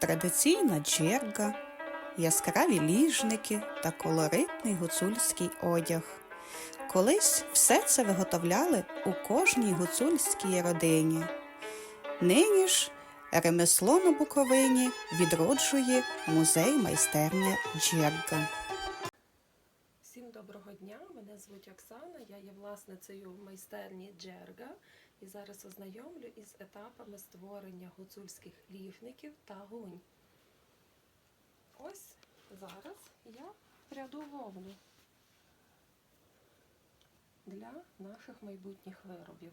традиційна джерга, яскраві ліжники та колоритний гуцульський одяг. Колись все це виготовляли у кожній гуцульській родині. Нині ж ремесло на Буковині відроджує музей майстерня джерга. Всім доброго дня! Мене звуть Оксана, я є власницею майстерні Джерга і зараз ознайомлю із етапами створення гуцульських ліжників та гунь. Ось зараз я пряду вовну для наших майбутніх виробів.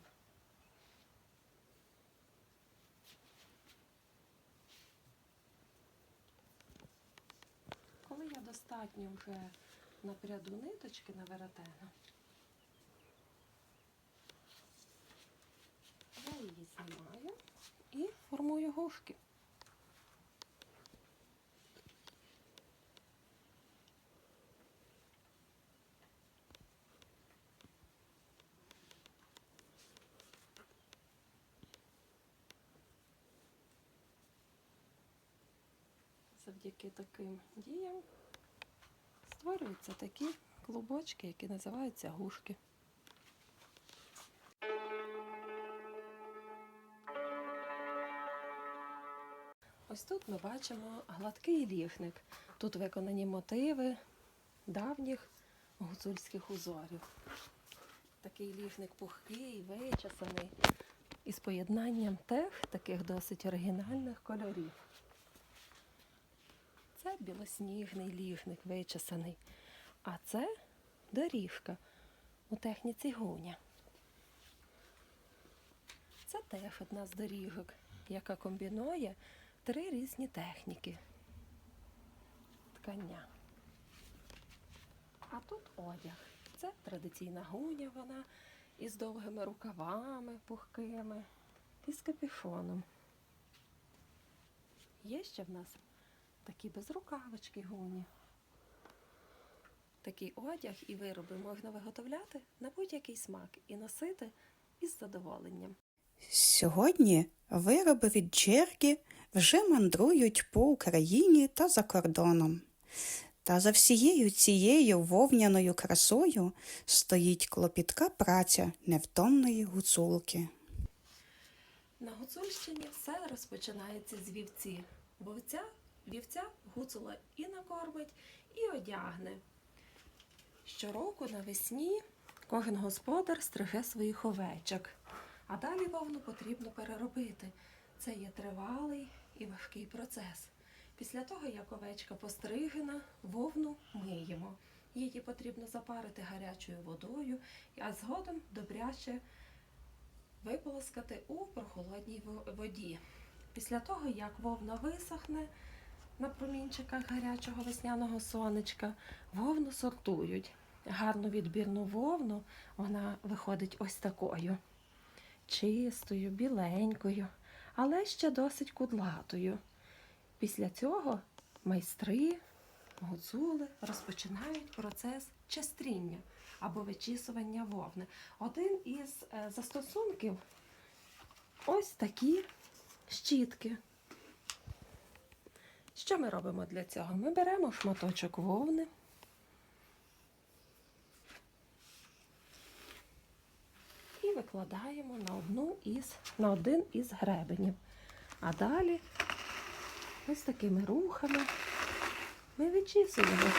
Коли я достатньо вже напряду ниточки на веретено, я її знімаю і формую гушки. Завдяки таким діям створюються такі клубочки, які називаються гушки. Ось тут ми бачимо гладкий ліжник. Тут виконані мотиви давніх гуцульських узорів. Такий ліжник пухкий, вичесаний, із поєднанням тех таких досить оригінальних кольорів. Це білосніжний ліжник вичесаний, а це доріжка у техніці гуня. Це теж одна з доріжок, яка комбінує три різні техніки ткання. А тут одяг. Це традиційна гуня вона із довгими рукавами пухкими і з капюшоном. Є ще в нас такі безрукавочки гуні. Такий одяг і вироби можна виготовляти на будь-який смак і носити із задоволенням. Сьогодні вироби від джерги вже мандрують по Україні та за кордоном. Та за всією цією вовняною красою стоїть клопітка праця невтомної гуцулки. На Гуцульщині все розпочинається з вівці. Вовця, вівця гуцула і накормить, і одягне. Щороку навесні кожен господар стриже своїх овечок, а далі вовну потрібно переробити. Це є тривалий і важкий процес. Після того, як овечка постригена, вовну миємо. Її потрібно запарити гарячою водою, а згодом добряче виполоскати у прохолодній воді. Після того, як вовна висохне на промінчиках гарячого весняного сонечка, вовну сортують. Гарну відбірну вовну вона виходить ось такою. Чистою, біленькою, але ще досить кудлатою. Після цього майстри, гуцули розпочинають процес частріння або вичісування вовни. Один із е, застосунків ось такі щітки. Що ми робимо для цього? Ми беремо шматочок вовни. І викладаємо на, одну із, на один із гребенів. А далі ось такими рухами ми вичісуємо.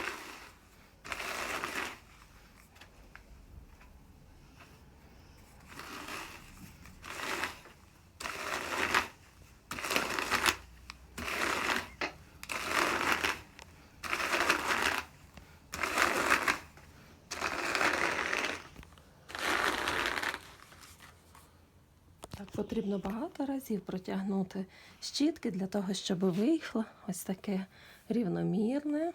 Так потрібно багато разів протягнути щітки для того, щоб вийшло ось таке рівномірне,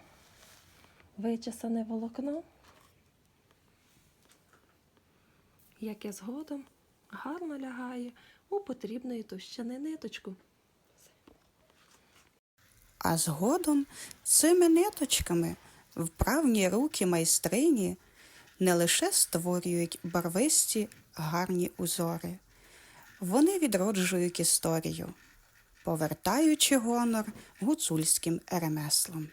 вичесане волокно, яке згодом гарно лягає у потрібної товщини ниточку. А згодом цими ниточками вправні руки майстрині не лише створюють барвисті гарні узори, вони відроджують історію. повертаючи гонор гуцульським ремеслам.